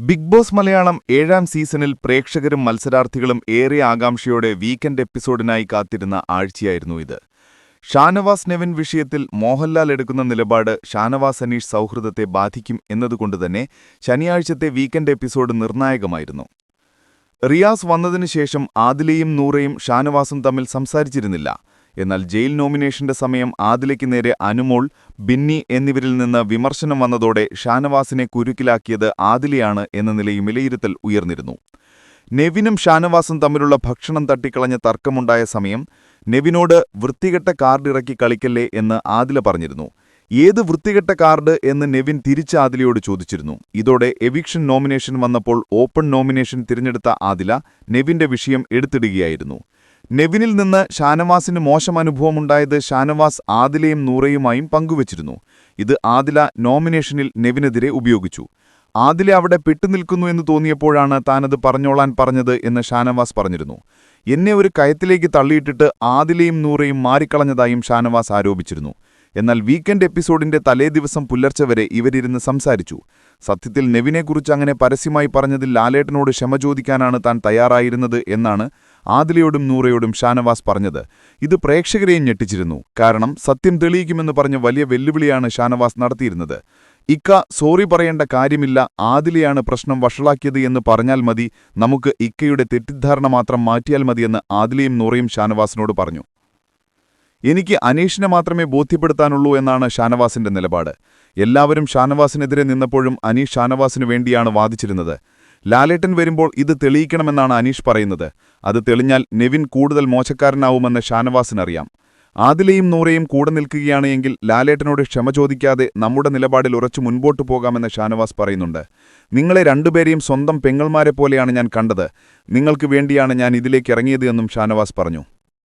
Big boss Malayalam ഏഴാം സീസണിൽ പ്രേക്ഷകരും മത്സരാർത്ഥികളും ഏറെ ആകാംക്ഷയോടെ വീക്കെൻഡ് എപ്പിസോഡിനായി കാത്തിരുന്ന ആഴ്ചയായിരുന്നു ഇത്. ഷാനവാസ് നെവിൻ വിഷയത്തിൽ മോഹൻലാൽ എടുക്കുന്ന നിലപാട് ഷാനവാസ് അനീഷ് സൗഹൃദത്തെ ബാധിക്കും എന്നതുകൊണ്ടുതന്നെ ശനിയാഴ്ചത്തെ വീക്കെൻഡ് എപ്പിസോഡ് നിർണായകമായിരുന്നു. റിയാസ് വന്നതിനുശേഷം ആദിലയും നൂറയും ഷാനവാസും തമ്മിൽ സംസാരിച്ചിരുന്നില്ല. എന്നാൽ ജയിൽ നോമിനേഷന്റെ സമയം ആദിലയ്ക്ക് നേരെ അനുമോൾ ബിന്നി എന്നിവരിൽ നിന്ന് വിമർശനം വന്നതോടെ ഷാനവാസിനെ കുരുക്കിലാക്കിയത് ആദിലയാണ് എന്ന നിലയും വിലയിരുത്തൽ ഉയർന്നിരുന്നു. നെവിനും ഷാനവാസും തമ്മിലുള്ള ഭക്ഷണം തട്ടിക്കളഞ്ഞ തർക്കമുണ്ടായ സമയം നെവിനോട് വൃത്തികെട്ട കാർഡ് ഇറക്കി കളിക്കല്ലേ എന്ന് ആദില പറഞ്ഞിരുന്നു. ഏത് വൃത്തികെട്ട കാർഡ് എന്ന് നെവിൻ തിരിച്ച് ആദിലയോട് ചോദിച്ചിരുന്നു. ഇതോടെ എവിക്ഷൻ നോമിനേഷൻ വന്നപ്പോൾ ഓപ്പൺ നോമിനേഷൻ തിരഞ്ഞെടുത്ത ആദില നെവിന്റെ വിഷയം എടുത്തിടുകയായിരുന്നു. നെവിനിൽ നിന്ന് ഷാനവാസിന് മോശം അനുഭവമുണ്ടായത് ഷാനവാസ് ആദിലയും നൂറയുമായും പങ്കുവച്ചിരുന്നു. ഇത് ആദില നോമിനേഷനിൽ നെവിനെതിരെ ഉപയോഗിച്ചു. ആദില അവിടെ പെട്ടുനിൽക്കുന്നു എന്ന് തോന്നിയപ്പോഴാണ് താനത് പറഞ്ഞോളാൻ പറഞ്ഞത് എന്ന് ഷാനവാസ് പറഞ്ഞിരുന്നു. എന്നെ ഒരു കയത്തിലേക്ക് തള്ളിയിട്ടിട്ട് ആദിലയും നൂറയും മാറിക്കളഞ്ഞതായും ഷാനവാസ് ആരോപിച്ചിരുന്നു. എന്നാൽ വീക്കെൻഡ് എപ്പിസോഡിന്റെ തലേദിവസം പുലർച്ചെ വരെ ഇവരിരുന്ന് സംസാരിച്ചു. സത്യത്തിൽ നെവിനെക്കുറിച്ച് അങ്ങനെ പരസ്യമായി പറഞ്ഞതിൽ ലാലേട്ടനോട് ക്ഷമ ചോദിക്കാനാണ് താൻ തയ്യാറായിരുന്നത് എന്നാണ് ആദിലയോടും നൂറയോടും ഷാനവാസ് പറഞ്ഞത് ഇത് പ്രേക്ഷകരെയും ഞെട്ടിച്ചിരുന്നു. കാരണം സത്യം തെളിയിക്കുമെന്ന് പറഞ്ഞ വലിയ വെല്ലുവിളിയാണ് ഷാനവാസ് നടത്തിയിരുന്നത്. ഇക്ക സോറി പറയേണ്ട കാര്യമില്ല ആദിലയാണ് പ്രശ്നം വഷളാക്കിയത് എന്ന് പറഞ്ഞാൽ മതി നമുക്ക് ഇക്കയുടെ തെറ്റിദ്ധാരണ മാത്രം മാറ്റിയാൽ മതിയെന്ന് ആദിലയും നൂറയും ഷാനവാസിനോട് പറഞ്ഞു. എനിക്ക് അനീഷിനെ മാത്രമേ ബോധ്യപ്പെടുത്താനുള്ളൂ എന്നാണ് ഷാനവാസിന്റെ നിലപാട്. എല്ലാവരും ഷാനവാസിനെതിരെ നിന്നപ്പോഴും അനീഷ് ഷാനവാസിനു വേണ്ടിയാണ് വാദിച്ചിരുന്നത്. ലാലേട്ടൻ വരുമ്പോൾ ഇത് തെളിയിക്കണമെന്നാണ് അനീഷ് പറയുന്നത്. അത് തെളിഞ്ഞാൽ നെവിൻ കൂടുതൽ മോശക്കാരനാവുമെന്ന് ഷാനവാസിനറിയാം ആദിലയും നൂറയും കൂടെ നിൽക്കുകയാണ് എങ്കിൽ ലാലേട്ടനോട് ക്ഷമ ചോദിക്കാതെ നമ്മുടെ നിലപാടിൽ ഉറച്ചു മുൻപോട്ടു പോകാമെന്ന് ഷാനവാസ് പറയുന്നുണ്ട്. നിങ്ങളെ രണ്ടുപേരെയും സ്വന്തം പെങ്ങൾമാരെ പോലെയാണ് ഞാൻ കണ്ടത്. നിങ്ങൾക്ക് വേണ്ടിയാണ് ഞാൻ ഇതിലേക്ക് ഇറങ്ങിയത് എന്നും ഷാനവാസ് പറഞ്ഞു.